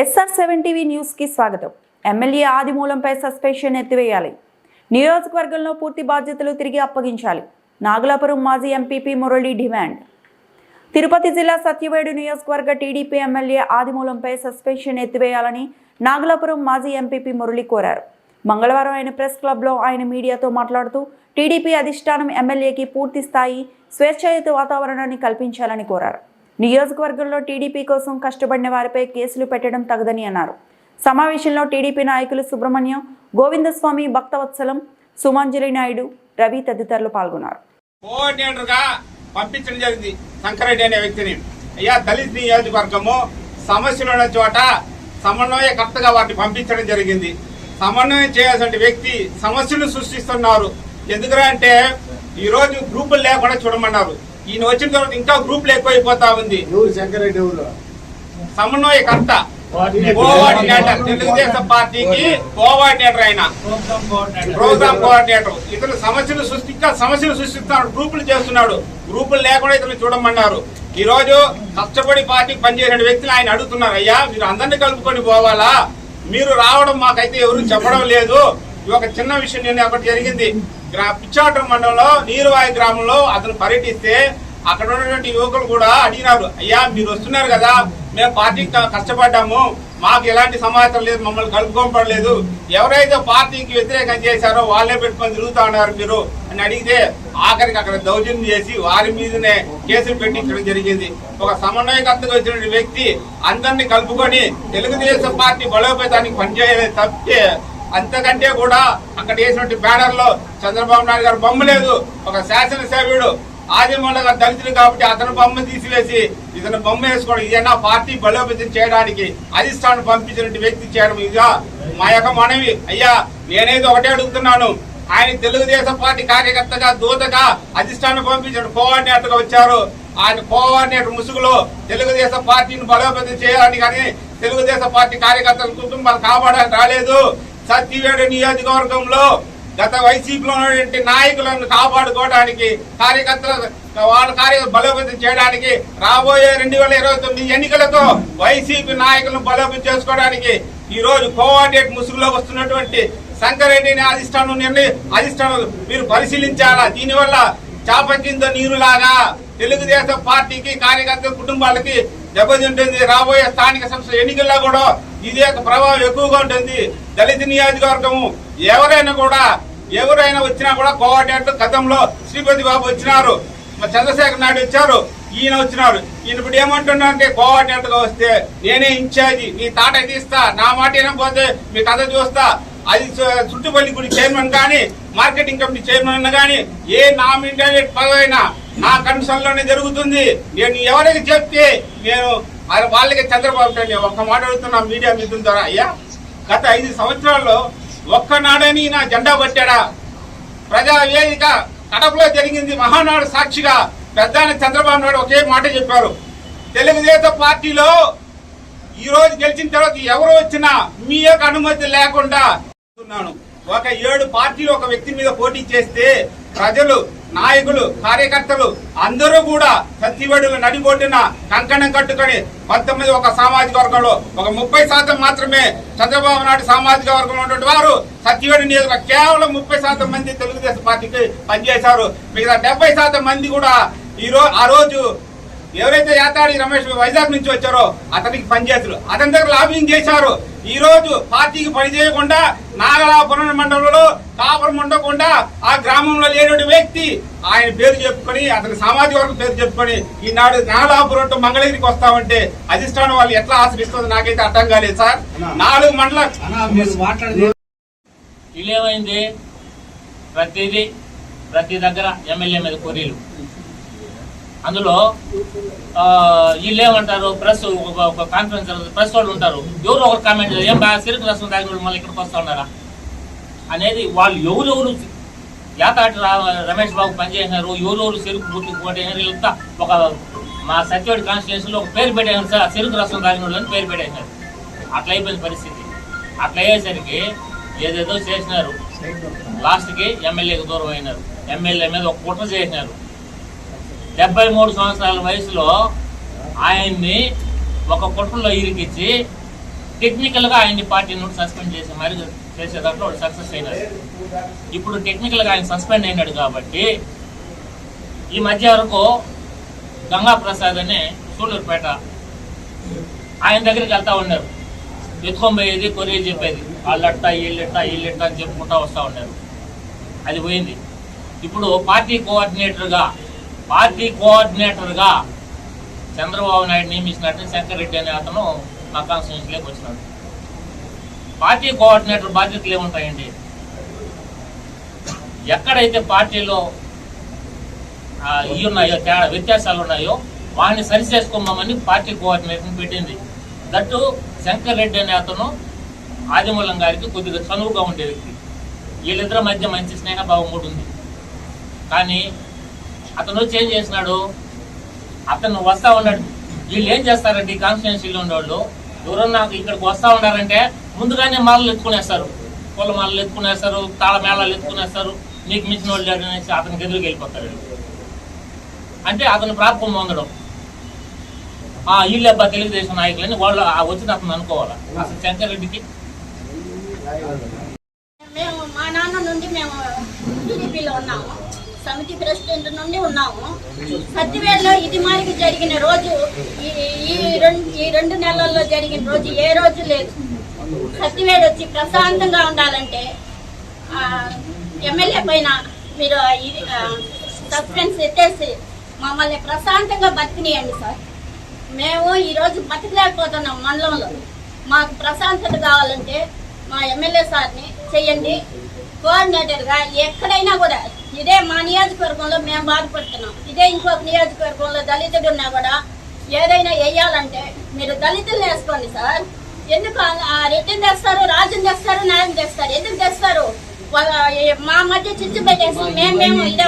SR seven TV న్యూస్కి స్వాగతం. MLA ఆదిమూలంపై సస్పెన్షన్ ఎత్తివేయాలి. నియోజకవర్గంలో పూర్తి బాధ్యతలు తిరిగి అప్పగించాలి. నాగలాపురం మాజీ ఎంపీపీ మురళి డిమాండ్. తిరుపతి జిల్లా సత్యవేడు నియోజకవర్గ టీడీపీ ఎమ్మెల్యే ఆదిమూలంపై సస్పెన్షన్ ఎత్తివేయాలని నాగలాపురం మాజీ ఎంపీపీ మురళి కోరారు. మంగళవారం ఆయన ప్రెస్ క్లబ్లో ఆయన మీడియాతో మాట్లాడుతూ టీడీపీ అధిష్టానం ఎమ్మెల్యేకి పూర్తి స్థాయి స్వేచ్ఛాయుత వాతావరణాన్ని కల్పించాలని కోరారు. నియోజకవర్గంలో టీడీపీ కోసం కష్టపడిన వారిపై కేసులు పెట్టడం తగదని అన్నారు. సమావేశంలో టీడీపీ నాయకులు సుబ్రహ్మణ్యం గోవిందస్వామి భక్తవత్సలం సుమాంజలి నాయుడు రవి తదితరులు పాల్గొన్నారు. కోఆర్డినేటర్ పంపించడం జరిగింది శంకరెడ్డి అనే వ్యక్తిని. అయ్యా దళిత్ నియోజకవర్గము సమస్యలు ఉన్న చోట సమన్వయకర్తగా వాటిని పంపించడం జరిగింది. సమన్వయం చేయాల్సిన వ్యక్తి సమస్యలు సృష్టిస్తున్నారు. ఎందుకురా అంటే ఈరోజు గ్రూపులు లేకుండా చూడమన్నారు. ఈయన వచ్చిన తర్వాత ఇంకా గ్రూపులు ఎక్కువైపోతా ఉంది. ఎవరు శంకరెడ్డి ఎవరు సమన్వయకర్త. కోఆర్డినేటర్. తెలుగుదేశం పార్టీకి కోఆర్డినేటర్ ఆయన. Programme coordinator. ఇతను సమస్యలు సృష్టించా సమస్యలు సృష్టిస్తున్నాడు గ్రూపులు చేస్తున్నాడు. గ్రూపులు లేకుండా ఇతను చూడమన్నారు. ఈ రోజు కష్టపడి పార్టీకి పనిచేసిన వ్యక్తులు ఆయన అడుగుతున్నారు అయ్యా మీరు అందరినీ కలుపుకొని పోవాలా? మీరు రావడం మాకైతే ఎవరు చెప్పడం లేదు. ఇది ఒక చిన్న విషయం నేను అక్కడ జరిగింది. పిచ్చాటం మండలంలో నీరువాయి గ్రామంలో అతను పర్యటిస్తే అక్కడ ఉన్నటువంటి యువకులు కూడా అడిగినారు అయ్యా మీరు వస్తున్నారు కదా మేము పార్టీకి కష్టపడ్డాము మాకు ఎలాంటి సమాచారం లేదు మమ్మల్ని కలుపుకోపడలేదు ఎవరైతే పార్టీకి వ్యతిరేకం చేశారో వాళ్ళే పెట్టుకొని తిరుగుతా ఉన్నారు మీరు అని అడిగితే ఆఖరికి అక్కడ దౌర్జన్యం చేసి వారి మీదనే కేసులు పెట్టించడం జరిగింది. ఒక సమన్వయకర్తగా వచ్చిన వ్యక్తి అందరినీ కలుపుకొని తెలుగుదేశం పార్టీ బలోపేతానికి పనిచేయలేదు తప్పితే అంతకంటే కూడా అక్కడ వేసినట్టు బ్యానర్లో చంద్రబాబు నాయుడు గారు బొమ్మ లేదు. ఒక శాసనసభ్యుడు ఆదిమూల గారు దళితులు కాబట్టి అతను బొమ్మ తీసివేసి ఇతను బొమ్మ వేసుకోవడం ఇదైనా పార్టీ బలోపేతం చేయడానికి అధిష్టానం పంపించినట్టు వ్యక్తి చేయడం ఇదా మా యొక్క మనవి. అయ్యా నేనేది ఒకటే అడుగుతున్నాను. ఆయన తెలుగుదేశం పార్టీ కార్యకర్తగా దూతగా అధిష్టానం పంపించిన కోఆర్డినేటర్గా వచ్చారు. ఆయన కోఆర్డినేటర్ ముసుగులో తెలుగుదేశం పార్టీని బలోపేతం చేయాలని కానీ తెలుగుదేశం పార్టీ కార్యకర్తల కుటుంబాలు కాపాడాలని రాలేదు. సత్యవేడు నియోజకవర్గంలో గత వైసీపీలో ఉన్నటువంటి నాయకులను కాపాడుకోవడానికి కార్యకర్తల వాళ్ళ కార్య బలోపేతం చేయడానికి రాబోయే రెండు వేల ఇరవై తొమ్మిది ఎన్నికలతో వైసీపీ నాయకులను బలోపేతం చేసుకోవడానికి ఈ రోజు కోఆర్డినేట్ ముసుగులో వస్తున్నటువంటి శంకరెడ్డిని అధిష్టానం నిర్ణయం అధిష్టానం మీరు పరిశీలించాలా? దీనివల్ల చేప కింద నీరులాగా తెలుగుదేశం పార్టీకి కార్యకర్తల కుటుంబాలకి దెబ్బతింటుంది. రాబోయే స్థానిక సంస్థ ఎన్నికల్లో కూడా ఇది యొక్క ప్రభావం ఎక్కువగా ఉంటుంది. దళిత నియోజకవర్గము ఎవరైనా కూడా ఎవరైనా వచ్చినా కూడా కోఆర్డినేటర్ గతంలో శ్రీపతి బాబు వచ్చినారు. చంద్రశేఖర్ నాయుడు వచ్చారు. ఈయన వచ్చినారు. ఈయన ఇప్పుడు ఏమంటున్నా అంటే కోఆర్డినేటర్ వస్తే నేనే ఇన్ఛార్జి నీ తాట తీస్తా నా మాట వినకపోతే మీ కథ చూస్తా. అది చుట్టుపల్లి గుడి చైర్మన్ కానీ మార్కెటింగ్ కమిటీ చైర్మన్ కానీ ఏ నామినేటెడ్ పదవైనా నా కమిషన్లోనే జరుగుతుంది. నేను ఎవరికి చెప్తే నేను మరి వాళ్ళకి చంద్రబాబు నాయుడు. ఒక్క మాట అడుగుతున్నా మీడియా మిత్రుల ద్వారా. అయ్యా గత ఐదు సంవత్సరాల్లో ఒక్కనాడని నా జెండా పట్టాడా? ప్రజా వేదిక కడపలో జరిగింది మహానాడు సాక్షిగా పెద్ద చంద్రబాబు నాయుడు ఒకే మాట చెప్పారు. తెలుగుదేశం పార్టీలో ఈ రోజు గెలిచిన తర్వాత ఎవరు వచ్చినా మీ యొక్క అనుమతి లేకుండా ఒక ఏడు పార్టీలు ఒక వ్యక్తి మీద పోటీ చేస్తే ప్రజలు నాయకులు కార్యకర్తలు అందరూ కూడా సత్యవేడులు నడిబొడ్డున కంకణం కట్టుకొని పంతొమ్మిది ఒక సామాజిక వర్గంలో ఒక ముప్పై శాతం మాత్రమే చంద్రబాబు నాయుడు సామాజిక వర్గంలో ఉన్నటువంటి వారు సత్యవేడు నియోజక కేవలం ముప్పై శాతం మంది తెలుగుదేశం పార్టీకి పనిచేశారు. మిగతా డెబ్బై శాతం మంది కూడా ఈ రోజు ఆ రోజు ఎవరైతే యాతాడి రమేష్ వైజాగ్ నుంచి వచ్చారో అతనికి పనిచేస్తారు అతని దగ్గర లాబింగ్ చేశారు. ఈ రోజు పార్టీకి పని చేయకుండా నాగలాపురం మండలంలో కాపురం ఉండకుండా ఆ గ్రామంలో లేనటువంటి వ్యక్తి ఆయన పేరు చెప్పుకొని అతని సామాజిక వర్గం పేరు చెప్పుకొని ఈనాడు నాగలాపురం టు మంగళగిరికి వస్తామంటే అధిష్టానం వాళ్ళు ఎట్లా ఆశ్రయిస్తుందో నాకైతే అర్థం కాలేదు సార్. నాలుగు మండల వీళ్ళేమైంది? ప్రతిదీ ప్రతి దగ్గర ఎమ్మెల్యే మీద కొరీలు అందులో ఆ, వీళ్ళేమంటారు ప్రెస్ ఒక కాన్ఫరెన్స్ ప్రెస్ వాళ్ళు ఉంటారు. ఎవరు ఒకరు కామెంట్ ఏం బాగా సిరుకు రసం తాగిన వాళ్ళు మళ్ళీ ఇక్కడికి వస్తూ ఉన్నారా? అనేది వాళ్ళు ఎవరెవరు యాతాటి రమేష్ బాబు పనిచేసినారు ఎవరెవరు చెరుకు గుర్తుకు కొట్టేసినారు ఒక మా సత్యవాడి కాన్స్టిట్యూన్సీలో ఒక పేరు పెట్టాను సార్ చెరుకు రసం తాగిన వాళ్ళని పేరు పెట్టేసినారు. అట్లా అయిపోయిన పరిస్థితి. అట్లా అయ్యేసరికి ఏదేదో చేసినారు. లాస్ట్కి ఎమ్మెల్యేకి దూరం అయినారు. ఎమ్మెల్యే మీద ఒక కుట్ర చేసినారు. డెబ్బై మూడు సంవత్సరాల వయసులో ఆయన్ని ఒక కుట్రలో ఇరికిచ్చి టెక్నికల్గా ఆయన్ని పార్టీ నుండి సస్పెండ్ చేసి మరి చేసే దాంట్లో వాడు సక్సెస్ అయినాడు. ఇప్పుడు టెక్నికల్గా ఆయన సస్పెండ్ అయినాడు కాబట్టి ఈ మధ్య వరకు గంగా ప్రసాద్ అని సూళ్ళూరుపేట ఆయన దగ్గరికి వెళ్తా ఉన్నారు. ఎత్తుకొని పోయేది కొరియలు చెప్పేది. వాళ్ళట్ట వీళ్ళట్ట వీళ్ళట్ట అని చెప్పుకుంటా వస్తూ ఉన్నారు. అది పోయింది. ఇప్పుడు పార్టీ కోఆర్డినేటర్గా పార్టీ కోఆర్డినేటర్గా చంద్రబాబు నాయుడు నియమించినట్టు శంకర్ రెడ్డి అనే అతను మా కాన్స్టిట్యూన్సీలోకి వచ్చినాడు. పార్టీ కోఆర్డినేటర్ బాధ్యతలు ఏముంటాయండి? ఎక్కడైతే పార్టీలో ఇవి ఉన్నాయో తేడా వ్యత్యాసాలు ఉన్నాయో వాడిని సరి చేసుకోమని పార్టీ కోఆర్డినేటర్ని పెట్టింది. దట్టు శంకర్ రెడ్డి అనే అతను ఆదిమూలం గారికి కొద్దిగా చనువుగా ఉండే వ్యక్తి. వీళ్ళిద్దరి మధ్య మంచి స్నేహభావం కూడా ఉంది. కానీ అతను వచ్చి ఏం చేసినాడు అతను వస్తా ఉన్నాడు. వీళ్ళు ఏం చేస్తారండి కాన్స్టిట్యున్సీలో ఉండేవాళ్ళు ఎవరన్నా ఇక్కడికి వస్తా ఉన్నారంటే ముందుగానే మాలలు ఎత్తుకునేస్తారు. పూల మాలలు ఎత్తుకునేస్తారు తాళ మేళాలు ఎత్తుకునేస్తారు. నీకు మించిన వాళ్ళు అనేసి అతనికి గదిలోకి వెళ్ళిపోతారు అంటే అతను ప్రాప్తం పొందడం ఆ వీళ్ళు అబ్బా తెలుగుదేశం నాయకులని వాళ్ళు ఆ వచ్చిన అతను అనుకోవాలా? అసలు శంకర్ రెడ్డికి? మేము మా నాన్న నుండి మేము టీడీపీలో ఉన్నాము. సమితి ప్రెసిడెంట్ నుండి ఉన్నాము. సత్యవేడలో ఇది మారికి జరిగిన రోజు ఈ ఈ రెండు ఈ రెండు నెలల్లో జరిగిన రోజు ఏ రోజు లేదు. సత్యవేడ వచ్చి ప్రశాంతంగా ఉండాలంటే ఎమ్మెల్యే పైన మీరు ఇది సస్పెన్స్ ఎత్తేసి మమ్మల్ని ప్రశాంతంగా బతికినియండి సార్. మేము ఈరోజు బతకలేకపోతున్నాం మండలంలో. మాకు ప్రశాంతత కావాలంటే మా ఎమ్మెల్యే సార్ని చెయ్యండి. కోఆర్డినేటర్గా ఎక్కడైనా కూడా ఇదే మా నియోజకవర్గంలో మేము బాధపడుతున్నాం. ఇదే ఇంకొక నియోజకవర్గంలో దళితుడు ఉన్నా కూడా ఏదైనా వేయాలంటే మీరు దళితుల్ని వేసుకోండి సార్. ఎందుకు రెడ్డిని తెస్తారు రాజుని తెస్తారు న్యాయం తెస్తారు? ఎందుకు తెస్తారు? మా మధ్య చిచ్చు పెట్టేసి మేము మేము ఇదే